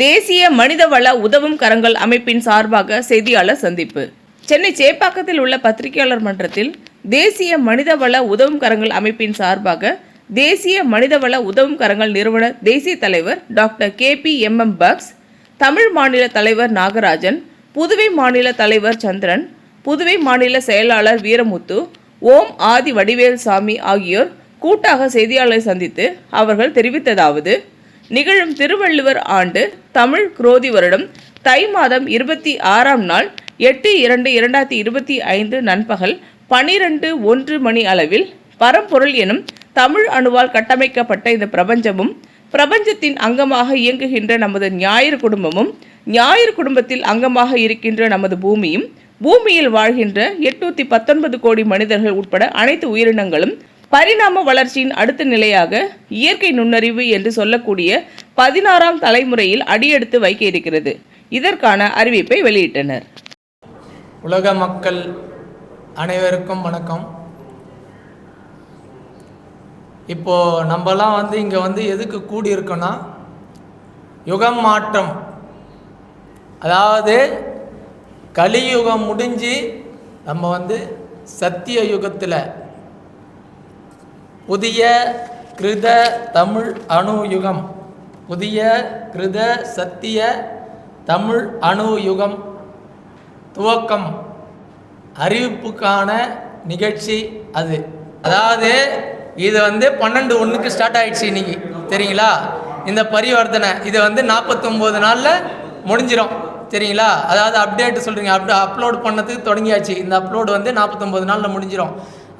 தேசிய மனிதவள உதவும் கரங்கள் அமைப்பின் சார்பாக செய்தியாளர் சந்திப்பு. சென்னை சேப்பாக்கத்தில் உள்ள பத்திரிகையாளர் மன்றத்தில் தேசிய மனிதவள உதவும் கரங்கள் அமைப்பின் சார்பாக தேசிய மனிதவள உதவும் கரங்கள் நிறுவன தேசிய தலைவர் doctor K P M M bugs Tamil மாநில தலைவர் நாகராஜன் புதுவை மாநில தலைவர் சந்திரன் புதுவை மாநில செயலாளர் வீரமுத்து ஓம் ஆதி வடிவேல் சாமி ஆகியோர் கூட்டாக செய்தியாளரை சந்தித்து அவர்கள் தெரிவித்ததாவது நிகழும் திருவள்ளுவர் ஆண்டு தமிழ் குரோதி வருடம் தை மாதம் இருபத்தி ஆறாம் நாள் எட்டு இரண்டு இரண்டாயிரத்தி இருபத்தி ஐந்து நண்பகல் பனிரெண்டு ஒன்று மணி அளவில் பரம்பொருள் எனும் தமிழ் அணுவால் கட்டமைக்கப்பட்ட இந்த பிரபஞ்சமும் பிரபஞ்சத்தின் அங்கமாக இயங்குகின்ற நமது ஞாயிறு குடும்பமும் ஞாயிறு குடும்பத்தில் அங்கமாக இருக்கின்ற நமது பூமியும் பூமியில் வாழ்கின்ற எட்நூத்தி பத்தொன்பது கோடி மனிதர்கள் உட்பட அனைத்து உயிரினங்களும் பரிணாம வளர்ச்சியின் அடுத்த நிலையாக இயற்கை நுண்ணறிவு என்று சொல்லக்கூடிய பதினாறாம் தலைமுறையில் அடியெடுத்து வைக்க இருக்கிறது இதற்கான அறிவிப்பை வெளியிட்டனர். உலக மக்கள் அனைவருக்கும் வணக்கம். இப்போ நம்மலாம் வந்து இங்கே வந்து எதுக்கு கூடி இருக்கோன்னா யுகம் மாற்றம். அதாவது கலியுகம் முடிஞ்சு நம்ம வந்து சத்திய யுகத்தில் புதிய கிருத தமிழ் அணு யுகம் புதிய கிருத சத்திய தமிழ் அணு யுகம் துவக்கம். அறிவிப்புக்கான நிகழ்ச்சி அது. அதாவது இது வந்து பன்னெண்டு ஒன்றுக்கு ஸ்டார்ட் ஆகிடுச்சு இன்னைக்கு. தெரியுங்களா? இந்த பரிவர்த்தனை. இது வந்து நாற்பத்தொம்போது நாளில் முடிஞ்சிடும் சரிங்களா அதாவது அப்டேட் சொல்கிறீங்க அப் அப்லோட் பண்ணதுக்கு தொடங்கியாச்சு. இந்த அப்லோடு வந்து நாற்பத்தொம்போது நாளில் முடிஞ்சிடும்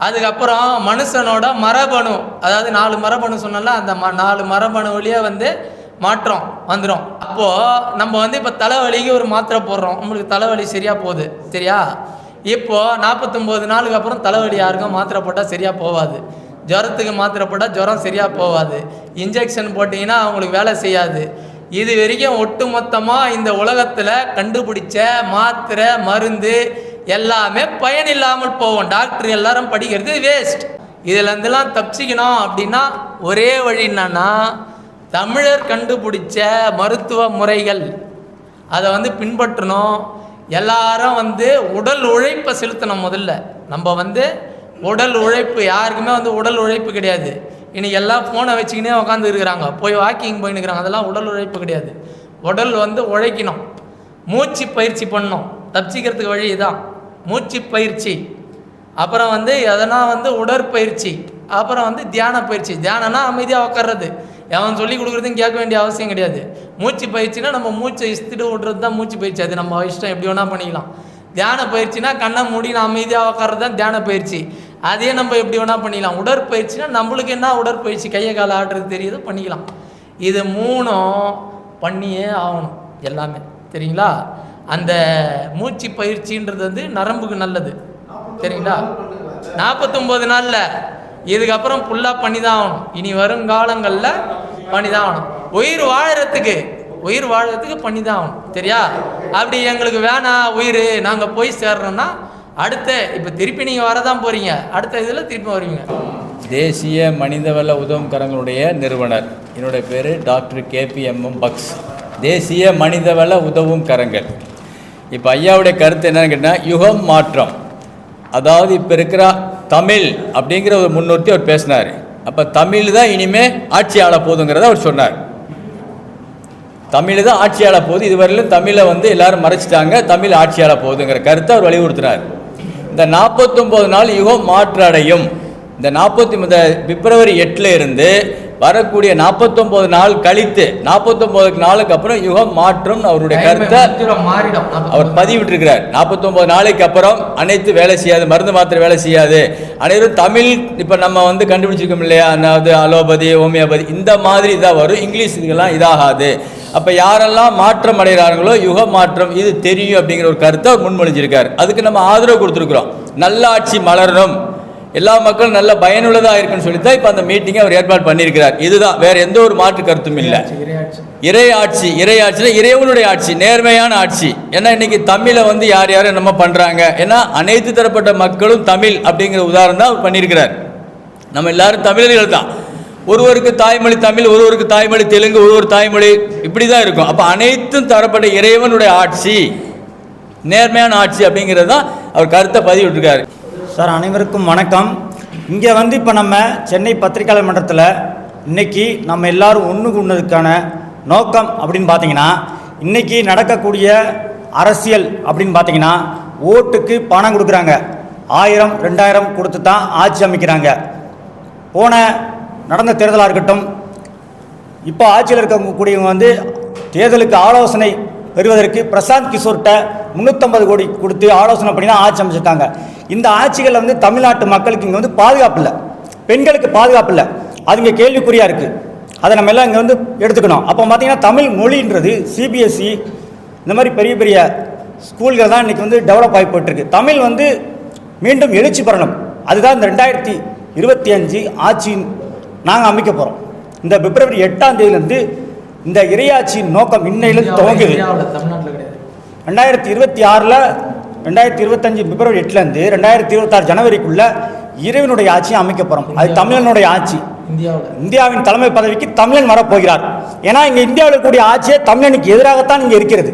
அதுக்கப்புறம் மனுஷனோட மரபணு அதாவது நாலு மரபணு சொன்னால அந்த ம நாலு மரபணு வழியாக வந்து மாற்றம் வந்துடும் அப்போது நம்ம வந்து இப்போ தலைவலிக்கு ஒரு மாத்திரை போடுறோம். உங்களுக்கு தலைவலி சரியாக போகுது சரியா? இப்போது நாற்பத்தொம்போது நாளுக்கு அப்புறம் தலைவலி யாருக்கும் மாத்திரை போட்டால் சரியாக போகாது ஜுரத்துக்கு மாத்திரை போட்டால் ஜுரம் சரியாக போகாது இன்ஜெக்ஷன் போட்டிங்கன்னா அவங்களுக்கு வேலை செய்யாது. இது வரைக்கும் ஒட்டு மொத்தமாக இந்த உலகத்தில் கண்டுபிடிச்ச மாத்திரை மருந்து எல்லாமே பயன் இல்லாமல் போவோம். டாக்டர் எல்லாரும் படிக்கிறது வேஸ்ட் இதுலேருந்துலாம் தப்பிச்சிக்கணும் அப்படின்னா ஒரே வழி என்னன்னா தமிழர் கண்டுபிடிச்ச மருத்துவ முறைகள். அதை வந்து பின்பற்றணும். எல்லாரும் வந்து உடல் உழைப்பை செலுத்தணும் முதல்ல. நம்ம வந்து உடல் உழைப்பு யாருக்குமே வந்து உடல் உழைப்பு கிடையாது. இன்னைக்கு எல்லாம் ஃபோனை வச்சுக்கினே உட்காந்து இருக்கிறாங்க. போய் வாக்கிங் போயின்னு இருக்கிறாங்க அதெல்லாம் உடல் உழைப்பு கிடையாது. உடல் வந்து உழைக்கணும். மூச்சு பயிற்சி பண்ணணும். தப்பிச்சிக்கிறதுக்கு வழி இதான். மூச்சு பயிற்சி அப்புறம் வந்து எதனா வந்து உடற்பயிற்சி. அப்புறம் வந்து தியான பயிற்சி தியானம்னா அமைதியாக உட்கார்றது எவன் சொல்லி கொடுக்குறதுன்னு கேட்க வேண்டிய அவசியம் கிடையாது. மூச்சு பயிற்சினா நம்ம மூச்சை இஸ்திட்டு விட்றது தான் மூச்சு பயிற்சி அது நம்ம இஷ்டம் எப்படி வேணால் பண்ணிக்கலாம். தியான பயிற்சினா கண்ணை மூடி நான் அமைதியாக உட்கார்றது தான் தியான பயிற்சி அதே நம்ம எப்படி வேணால் பண்ணிக்கலாம். உடற்பயிற்சினா நம்மளுக்கு என்ன உடற்பயிற்சி? கையை காலை ஆடுறது தெரியுதோ பண்ணிக்கலாம். இது மூணும் பண்ணியே ஆகணும். எல்லாமே. சரிங்களா அந்த மூச்சு பயிற்சின்றது வந்து நரம்புக்கு நல்லது. சரிங்களா? நாற்பத்தொம்போது நாளில். இதுக்கப்புறம் ஃபுல்லாக பண்ணி தான் ஆகணும். இனி வருங்காலங்களில் பண்ணி தான் ஆகணும். உயிர் வாழறதுக்கு உயிர் வாழறதுக்கு பண்ணி தான் ஆகணும். சரியா? அப்படி எங்களுக்கு வேணாம் உயிர் நாங்கள் போய் சேர்றோம்னா அடுத்த இப்போ திருப்பி நீங்கள் வரதான் போகிறீங்க அடுத்த இதில் திருப்பி வருவீங்க. தேசிய மனிதவள உதவும் கரங்களுடைய நிறுவனர். என்னுடைய பேர் டாக்டர் கேபிஎம்எம் பக்ஸ். தேசிய மனிதவள உதவும் கரங்கள் இப்போ ஐயாவுடைய கருத்து என்னன்னு கேட்டால் யுகம் மாற்றம். அதாவது இப்போ இருக்கிற தமிழ் அப்படிங்கிற ஒரு முன்னூற்றி அவர் பேசினார். அப்போ தமிழ் தான் இனிமேல் ஆட்சி ஆள போதுங்கிறத அவர் சொன்னார். தமிழ் தான் ஆட்சி ஆள போகுது. இதுவரையிலும் தமிழை வந்து எல்லாரும் மறைச்சிட்டாங்க. தமிழ் ஆட்சி ஆள போகுதுங்கிற கருத்தை அவர் வலியுறுத்தினார். இந்த நாற்பத்தொம்போது நாள் யுகம் மாற்றடையும். இந்த நாற்பத்தி இந்த பிப்ரவரி எட்டில் இருந்து வரக்கூடிய நாற்பத்தொம்போது நாள் கழித்து நாற்பத்தொம்போது நாளுக்கு அப்புறம் யுகம் மாற்றம் அவருடைய கருத்தை அவர் பதிவிட்டிருக்கிறார். நாற்பத்தொம்போது நாளைக்கு அப்புறம் அனைத்து வேலை செய்யாது மருந்து மாத்திரை வேலை செய்யாது. அனைவரும் தமிழ் இப்போ நம்ம வந்து கண்டுபிடிச்சிருக்கோம் இல்லையா? அதாவது அலோபதி ஹோமியோபதி இந்த மாதிரி இதாக வரும். இங்கிலீஷ் இதுக்கெல்லாம் இதாகாது. அப்போ யாரெல்லாம் மாற்றம் அடைகிறாங்களோ யுக மாற்றம் இது தெரியும் அப்படிங்கிற ஒரு கருத்தை அவர் முன்மொழிஞ்சிருக்கார். அதுக்கு நம்ம ஆதரவு கொடுத்துருக்குறோம். நல்ல ஆட்சி மலரணும். எல்லா மக்களும் நல்ல பயனுள்ளதாக இருக்குன்னு சொல்லி தான் இப்போ அந்த மீட்டிங்கை அவர் ஏற்பாடு பண்ணியிருக்கிறார். இதுதான் வேற எந்த ஒரு மாற்று கருத்தும் இல்லை. இறை ஆட்சி இறை ஆட்சினா இறைவனுடைய ஆட்சி நேர்மையான ஆட்சி. ஏன்னா இன்னைக்கு தமிழை வந்து யார் யாரும் என்னமோ பண்றாங்க. ஏன்னா அனைத்து தரப்பட்ட மக்களும் தமிழ் அப்படிங்கிற உதாரணம் தான் அவர் பண்ணியிருக்கிறார். நம்ம எல்லாரும் தமிழர்கள் தான். ஒருவருக்கு தாய்மொழி தமிழ் ஒருவருக்கு தாய்மொழி தெலுங்கு ஒருவர் தாய்மொழி இப்படி தான் இருக்கும். அப்போ அனைத்தும் தரப்பட்ட இறைவனுடைய ஆட்சி நேர்மையான ஆட்சி அப்படிங்கிறது தான் அவர் கருத்தை பதிவிட்டிருக்காரு. சார் அனைவருக்கும் வணக்கம். இங்கே வந்து இப்போ நம்ம சென்னை பத்திரிகையாளர் மன்றத்தில் இன்னைக்கு நம்ம எல்லாரும் ஒன்று கூடதுக்கான நோக்கம் அப்படின்னு பார்த்தீங்கன்னா இன்றைக்கி நடக்கக்கூடிய அரசியல் அப்படின்னு பார்த்தீங்கன்னா ஓட்டுக்கு பணம் கொடுக்குறாங்க. ஆயிரம் ரெண்டாயிரம் கொடுத்து தான் ஆட்சி அமைக்கிறாங்க. போன நடந்த தேர்தலாக இருக்கட்டும் இப்போ ஆட்சியில் இருக்கக்கூடியவங்க வந்து தேர்தலுக்கு ஆலோசனை பெறுவதற்கு பிரசாந்த் கிஷோர்கிட்ட முந்நூற்றம்பது கோடி கொடுத்து ஆலோசனை பண்ணி தான் ஆட்சி அமைச்சிருக்காங்க. இந்த ஆட்சிகளில் வந்து தமிழ்நாட்டு மக்களுக்கு இங்கே வந்து பாதுகாப்பு இல்லை. பெண்களுக்கு பாதுகாப்பு இல்லை. அது இங்கே கேள்விக்குறியாக இருக்குது அதை நம்ம எல்லாம் இங்கே வந்து எடுத்துக்கணும். அப்போ பார்த்தீங்கன்னா தமிழ் மொழின்றது சிபிஎஸ்சி இந்த மாதிரி பெரிய பெரிய ஸ்கூல்கள் தான் இன்றைக்கி வந்து டெவலப் ஆகி போயிட்டுருக்கு. தமிழ் வந்து மீண்டும் எழுச்சி பெறணும். அதுதான் இந்த ரெண்டாயிரத்தி இருபத்தி அஞ்சு ஆட்சி நாங்கள் அமைக்க போகிறோம் இந்த பிப்ரவரி எட்டாம் தேதியிலேருந்து இந்த இறையாட்சியின் நோக்கம் இன்னையிலிருந்து துவங்குது. ரெண்டாயிரத்தி இருபத்தி ஆறில் ரெண்டாயிரத்தி இருபத்தஞ்சு பிப்ரவரி எட்டுலேருந்து ரெண்டாயிரத்தி இருபத்தாறு ஜனவரிக்குள்ள இறைவனுடைய ஆட்சியை அமைக்க போகிறோம் அது தமிழனுடைய ஆட்சி. இந்தியாவின் தலைமை பதவிக்கு தமிழன் வரப்போகிறார். ஏன்னா இங்கே இந்தியாவில் இருக்கக்கூடிய ஆட்சியே தமிழனுக்கு எதிராகத்தான் இங்கே இருக்கிறது.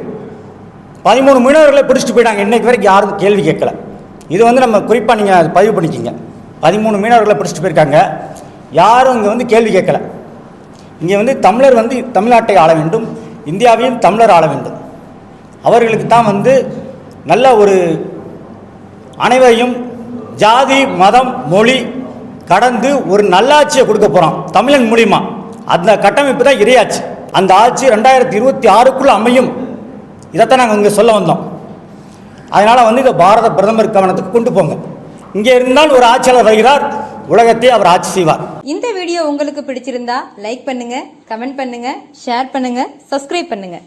பதிமூணு மீனவர்களை பிடிச்சிட்டு போயிட்டாங்க. இன்னைக்கு வரைக்கும் யாரும் கேள்வி கேட்கல. இது வந்து நம்ம குறிப்பாக நீங்கள் பதிவு பண்ணிக்கிங்க. பதிமூணு மீனவர்களை பிடிச்சிட்டு போயிருக்காங்க. யாரும் இங்கே வந்து கேள்வி கேட்கல. இங்கே வந்து தமிழர் வந்து தமிழ்நாட்டை ஆள வேண்டும். இந்தியாவையும் தமிழர் ஆள வேண்டும். அவர்களுக்கு தான் வந்து நல்ல ஒரு அனைவரையும் ஜாதி மதம் மொழி கடந்து ஒரு நல்லாட்சியை கொடுக்க போகிறோம் தமிழன் மூலிமா அந்த கட்டமைப்பு தான் இறையாட்சி அந்த ஆட்சி ரெண்டாயிரத்தி இருபத்தி ஆறுக்குள்ளே அமையும். இதைத்தான் நாங்கள் இங்கே சொல்ல வந்தோம். அதனால் வந்து இதை பாரத பிரதமர் கவனத்துக்கு கொண்டு போங்க. இங்கே இருந்தால் ஒரு ஆட்சியாளர் வருகிறார் உலகத்தை அவர் ஆட்சி செய்வார். இந்த வீடியோ உங்களுக்கு பிடிச்சிருந்தா லைக் பண்ணுங்க கமெண்ட் பண்ணுங்க ஷேர் பண்ணுங்க சப்ஸ்கிரைப் பண்ணுங்க.